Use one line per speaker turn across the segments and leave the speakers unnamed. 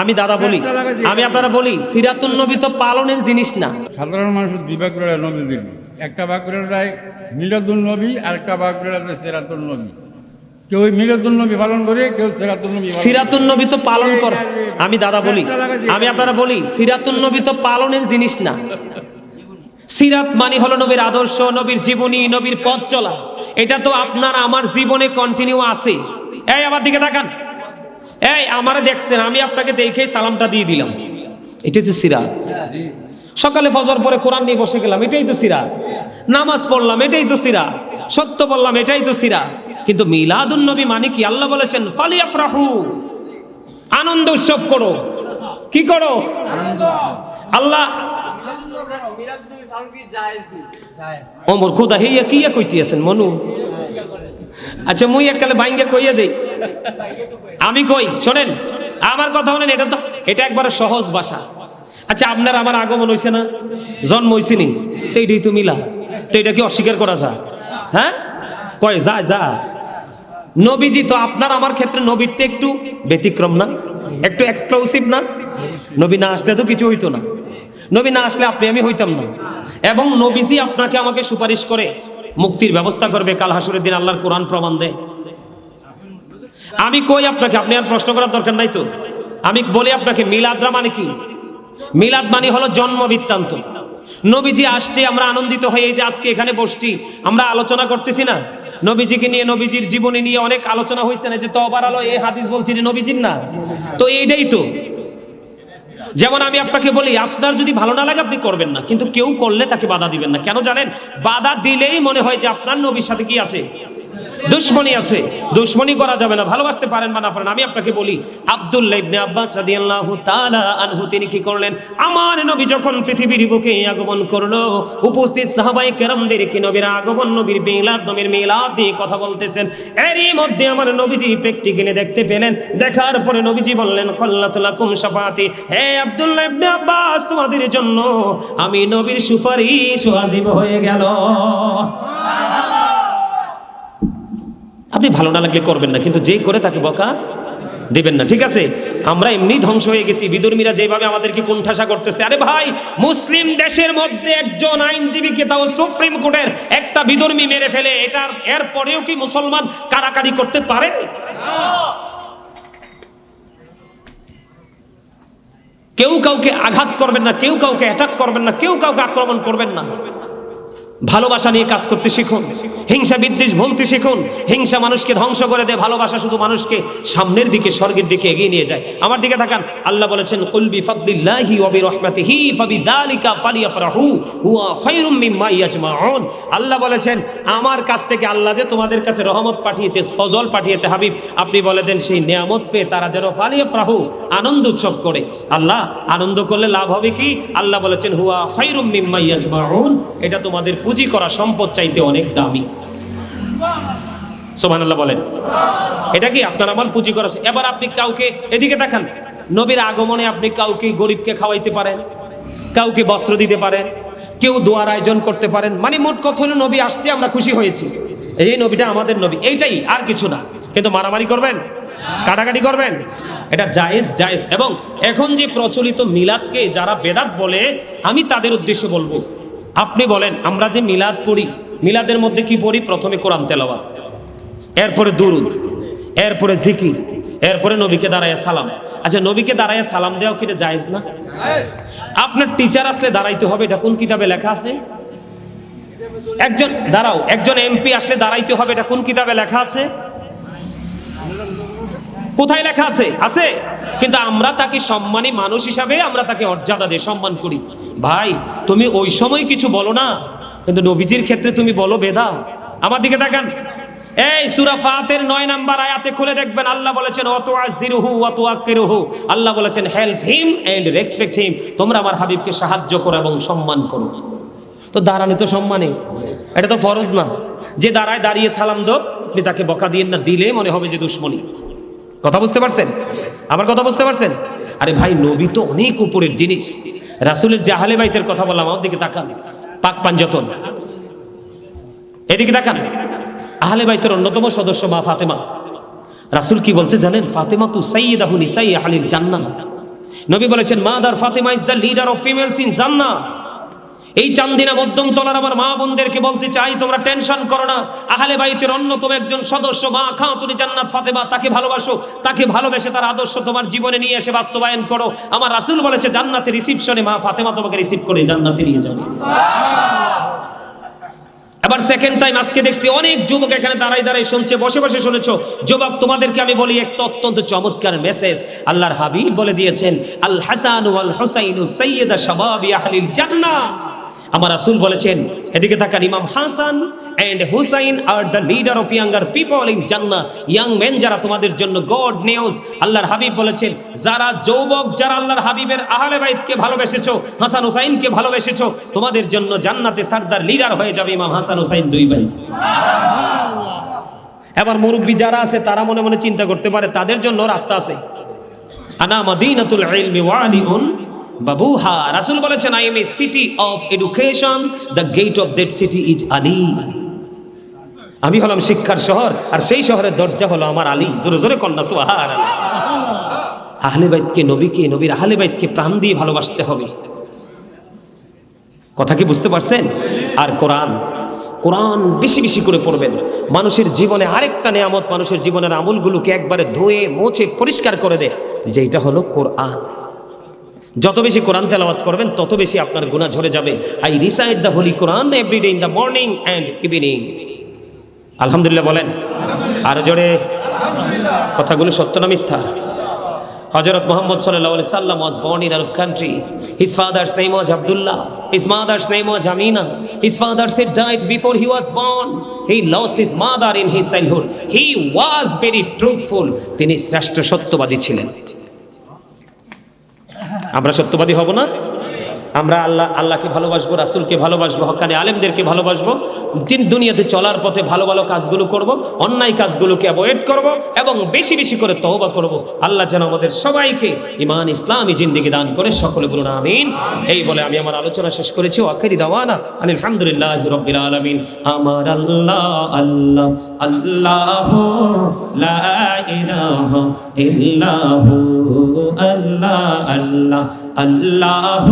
আমি দাদা বলি। আমি আপনারা বলি সিরাতুল নবী তো পালনের জিনিস না।
সাধারণ মানুষ দুই ভাগ করে নবী দিল একটা ভাগ করে দেয় মিলাদুল নবী আর একটা ভাগ করে সেরাতুল নবী। কেউ মিলাদুল নবী পালন করে কেউ সেরাতুল নবী
সিরাতুল নবী তো পালন কর। আমি দাদা বলি আমি আপনারা বলি সিরাতুল নবী তো পালনের জিনিস না। সিরাত মানে হলো নবীর আদর্শ নবীর জীবনী নবীর পথ চলা। এটা তো আপনার আমার জীবনে কন্টিনিউ আছে। এই আমার দিকে তাকান। এই আমারে দেখছেন আমি আপনাকে দেখেই সালামটা দিয়ে দিলাম। এটাই তো সিরাত। সকালে ফজর পরে কোরআন নিয়ে বসে গেলাম এটাই তো সিরাত। নামাজ পড়লাম এটাই তো সিরাত। সত্য বললাম এটাই তো সিরাত। কিন্তু মিলাদুন নবী মানে কি? আল্লাহ বলেছেন ফালিয়াফরাহু আনন্দ উৎসব করো। কি করো? আল্লাহ ওমর খুদা হেইয়া কিয়া কইতেছেন মনু? আচ্ছা মুই এককালে বাইঙ্গে কইয়া দেই। আমি কই, শোনেন, আমার কথা বলেন এটা তো, এটা একবারে সহজ ভাষা। আচ্ছা আপনার আমার আগমন হইছে না? জন্ম হইছে নি? তো এটাই তো মিলা। তো এটা কি অস্বীকার করা যায়? হ্যাঁ? কয়, যা যা। নবীজি তো আপনার আমার ক্ষেত্রে নবীরটা একটু ব্যতিক্রম না? একটু এক্সক্লুসিভ না? নবী না আসলে তো কিছু হইতো না। নবী না আসলে আপনি আমি হইতাম না। এবং নবীজি আপনাকে আমাকে সুপারিশ করে মুক্তির ব্যবস্থা করবে, কাল হাসুরের দিন আল্লাহর কোরআন প্রমাণ দেয়। আমি কই আপনাকে, আপনি আর প্রশ্ন করার দরকার নাই তো? আমি বলি আপনাকে, মিলাদরা মানে কি? মিলাদ মানে হলো জন্ম বৃত্তান্ত। নবীজি আসছে, আমরা আনন্দিত হয়ে এই যে আজকে এখানে বসছি, আমরা আলোচনা করতেছি না? নবীজিকে নিয়ে, নবীজির জীবনী নিয়ে অনেক আলোচনা হয়েছে না? যে তবার আলো, এই হাদিস বলছি নবীজির না? তো এইটাই তো। যেমন আমি আপনাকে বলি, আপনার যদি ভালো না লাগে আপনি করবেন না, কিন্তু কেউ করলে তাকে বাধা দিবেন না। কেন জানেন? বাধা দিলেই মনে হয় যে আপনার নবীর সাথে কি আছে? দুশ্মনী আছে, দুশ্মনী করা যাবে না, ভালোবাসতে পারেন বা না পারেন, আমি আপনাকে বলি, আব্দুল্লাহ ইবনে আব্বাস রাদিয়াল্লাহু তাআলা আনহু, তিনি কি করলেন? আমার নবী যখন পৃথিবীর বুকে আগমন করল, উপস্থিত সাহাবায়ে কেরামদের কি নবীর আগমন, নবীর মিলাদ নবীর মিলাদ দিয়ে কথা বলতেছেন। এরই মধ্যে আমার নবীজি প্র্যাকটিক্যালি দেখতে পেলেন, দেখার পরে নবীজি বললেন, কল্লাত লাকুম শাফাতি। হে আব্দুল্লাহ ইবনে আব্বাস, তোমাদের জন্য আমি নবীর সুপারিশ ওয়াজিব হয়ে গেল। আপনি ভালো না লাগলে করবেন না, কিন্তু যে করে তাকে বকা দেবেন না, ঠিক আছে? আমরা এমনি ধ্বংস হয়ে গেছি, বিদর্মীরা যেভাবে আমাদেরকে কোণঠাসা করতেছে, আরে ভাই, মুসলিম দেশের মধ্যে একজন আইনজীবীকে তাও সুপ্রিম কোর্টের একটা বিদর্মী মেরে ফেলে, এটার, এর পরেও কি মুসলমান কারাকারি করতে পারে? কেউ কাউকে আঘাত করবেন না, কেউ কাউকে অ্যাটাক করবেন না, কেউ কাউকে আক্রমণ করবেন না। ভালোবাসা নিয়ে কাজ করতে শিখুন। হিংসা বিদ্বেষ ভুলতে শিখুন। হিংসা মানুষকে ধ্বংস করে দেয়। ভালোবাসা শুধু মানুষকে সামনের দিকে, স্বর্গের দিকে এগিয়ে নিয়ে যায়। আমার দিকে তাকান। আল্লাহ বলেছেন, কুল বিফাদলিল্লাহি ওয়া বিরহমাতিহি ফাবিযালিকা ফালিয়াফরাহু হুয়া খায়রুম মিম্মা ইয়াজমাউন। আল্লাহ বলেছেন, আমার কাছ থেকে আল্লাহ যে তোমাদের কাছে রহমত পাঠিয়েছে, ফজল পাঠিয়েছে, হাবিব, আপনি বলে দেন, সেই নিয়ামত পেয়ে তারা যেন ফালিয়াফরাহু, আনন্দ উৎসব করে। আল্লাহ, আনন্দ করলে লাভ হবে কি? আল্লাহ বলেছেন, হুয়া খায়রুম মিম্মা ইয়াজমাউন। এটা তোমাদের পুঁজি করা সম্পদ চাইতে অনেক দামি। সোমান বলেন। এটা কি আপনার আমার পুঁজি করা এবার আপনি কাউকে এদিকে দেখান। নবীর আগমনে আপনি কাউকে গরিবকে খাওয়াইতে পারেন, কাউকে বস্ত্র দিতে পারেন, কেউ দোয়ার আয়োজন করতে পারেন। মানে মোট কথা হলো, নবী আসছে, আমরা খুশি হয়েছি। এই নবীটা আমাদের নবী, এইটাই আর কিছু না। কিন্তু মারামারি করবেন? কাটাকাটি করবেন? এটা জায়েজ জায়েজ। এবং এখন যে প্রচলিত মিলাদকে যারা বেদাত বলে, আমি তাদের উদ্দেশ্যে বলব আপনি বলেন, আমরা যে মিলাদ পড়ি, মিলাদের মধ্যে কি পড়ি? প্রথমে কোরআন তেলাওয়াত, এরপরে দুরুদ, এরপরে জিকির, এরপরে নবীকে দাঁড়ায় সালাম। আচ্ছা নবীকে দাঁড়ায় সালাম দেওয়া কি এটা জায়েজ না? আপনার টিচার আসলে দাঁড়াইতে হবে, এটা কোন কিতাবে লেখা আছে? একজন, দাঁড়াও, একজন এমপি আসলে দাঁড়াইতে হবে, এটা কোন কিতাবে লেখা আছে? কোথায় লেখা আছে? আছে? কিন্তু আমরা তাকে সম্মানী মানুষ হিসাবে আমরা তাকে মর্যাদা দিয়ে সম্মান করি। ভাই, তুমি ওই সময় কিছু বলো না, কিন্তু নবীজির ক্ষেত্রে তুমি বলো বেদা আমার দিকে দেখেন এই সুরা ফাতের নয় নাম্বার আয়াতে খুলে দেখবেন, আল্লাহ বলেছেন অত আজিরুহু অত আকিরুহু আল্লাহ বলেছেন help him and respect him তোমরা আমার হাবিবকে সাহায্য করো এবং সম্মান করো। তো দাঁড়ানো তো সম্মানে। এটা তো ফরজ না। যে দাঁড়ায় দাঁড়িয়ে সালাম দো আপনি তাকে বকা দিয়ে না, দিলে মনে হবে যে দুশ্মনী। কথা বুঝতে পারছেন? আমার কথা বুঝতে পারছেন? আরে ভাই, নবী তো অনেক উপরের জিনিস। রাসুলের জাহালে বাইতের কথা বললাম, আমার দিকে তাকান। পাক পাঞ্জতন এদিকে তাকান। আহলে বাইতের অন্যতম সদস্য মা ফাতেমা। রাসুল কি বলছে জানেন? ফাতেমা তু সাইয়্যিদাহু নিসাই আহলিল জান্নাহ। নবী বলেছেন, mother Fatema is the leader of females in জান্নাহ। এই চান্দিনা মধ্যম তলার আমার মা বোনদেরকে বলতে চাই, তোমরা টেনশন করো না। আহলে বাইতের অন্যতম একজন সদস্য, মা খাও তুমি জান্নাত ফাতেমা, তাকে ভালোবাসো, তাকে ভালোবেসে তার আদর্শ তোমার জীবনে নিয়ে এসে বাস্তবায়ন করো। আমার রাসূল বলেছে, জান্নাতে রিসিপশনে মা ফাতেমা তোমাকে রিসিভ করে জান্নাতে নিয়ে যাবে। আবার সেকেন্ড টাইম আজকে দেখছি অনেক যুবক এখানে দাঁড়াই দাঁড়াই শুনছে, বসে বসে শুনেছো। যুবক, তোমাদেরকে আমি বলি, একটা অত্যন্ত চমৎকার মেসেজ আল্লাহর হাবিব বলে দিয়েছেন, আল হাসান ওয়াল হুসাইন সাইয়্যিদা শাবাবি আহলিল জান্নাহ। আমার রাসূল বলেছেন, এদিকে থাকার ইমাম Hasan and Hussain are the leader of younger people in জান্না ইয়াং মেন যারা তোমাদের জন্য গড নিউজ আল্লাহর হাবিব বলেছেন, যারা যৌবক, যারা আল্লাহর হাবিবের আহলে বাইতকে ভালোবেসেছো, হাসান হুসাইনকে ভালোবেসেছো, তোমাদের জন্য জান্নাতে সারদার লিডার হয়ে যাবে ইমাম হাসান হুসাইন দুই ভাই। এবার মুরব্বী যারা আছে, তারা মনে মনে চিন্তা করতে পারে, তাদের জন্য রাস্তা আছে। আনা মদিনাতুল ইলমি ওয়ালিউন বাবুহা, রাসূল বলেছেন I am a city of education the gate of that city is Ali আমি হলাম শিক্ষার শহর, আর সেই শহরের দরজা হলো আমার আলী। জোরে জোরে কন্যা সুহার আহলে বাইতকে নবীকে, নবীর আহলে বাইতকে প্রাণ দিয়ে ভালোবাসতে হবে। কথা কি বুঝতে পারছেন? আর কোরআন কোরআন বেশি বেশি করে পড়বেন। মানুষের জীবনে আরেকটা নেয়ামত, মানুষের জীবনের আমলগুলোকে একবারে ধুয়ে, মুছে, পরিষ্কার করে দেয় যেটা হলো কোরআন। যত বেশি কোরআন তেলাওয়াত করবেন, তত বেশি আপনার গুণা ঝরে যাবে। I recite the holy Quran everyday in the morning and evening আলহামদুলিল্লাহ বলেন। আর জোরে। কথাগুলো সত্য না মিথ্যা? হজরত মোহাম্মদ সাল্লাহ সাল্লাম was born in Arab country his father's name was Abdullah his mother's name was Amina his father set died before he was born he lost his mother in his childhood he was very truthful তিনি শ্রেষ্ঠ সত্যবাদী ছিলেন। আমরা সত্যবাদী হব না? আমরা আল্লাহ, আল্লাহকে ভালোবাসবো, রাসুলকে ভালোবাসবো, হকানি আলেমদেরকে ভালোবাসবো তিন দুনিয়াতে চলার পথে ভালো ভালো কাজগুলো করব, অন্যায় কাজগুলোকে অ্যাভয়েড করব এবং বেশি বেশি করে তওবা করব। আল্লাহ যেন আমাদের সবাইকে ইমান ইসলামী জিন্দিগি দান করে, সকলে বলুন আমিন। এই বলে আমি আমার আলোচনা শেষ করেছি আখিরি দাওয়ানা, আলহামদুলিল্লাহ রাব্বিল আলামিন। আমার আল্লাহ আল্লাহ আল্লাহ লা ইলাহা ইল্লাহু, আল্লাহ আল্লাহ। আল্লাহ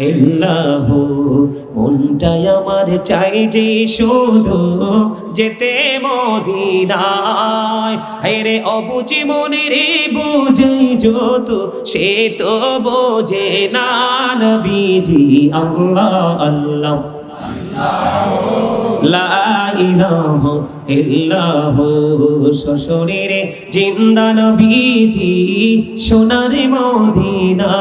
ইল্লাহু। মনটাই আমার চাই যে শুধু যেতে মদিনায়। হেরে অবুঝি মনে রে বুঝে যত, সে তো বোঝে না নবীজি আল্লাহ আল্লাহ। লা ইলাহা ইল্লাহু শ্বশুরের জিন্দা নবীজি সোনার মদিনা।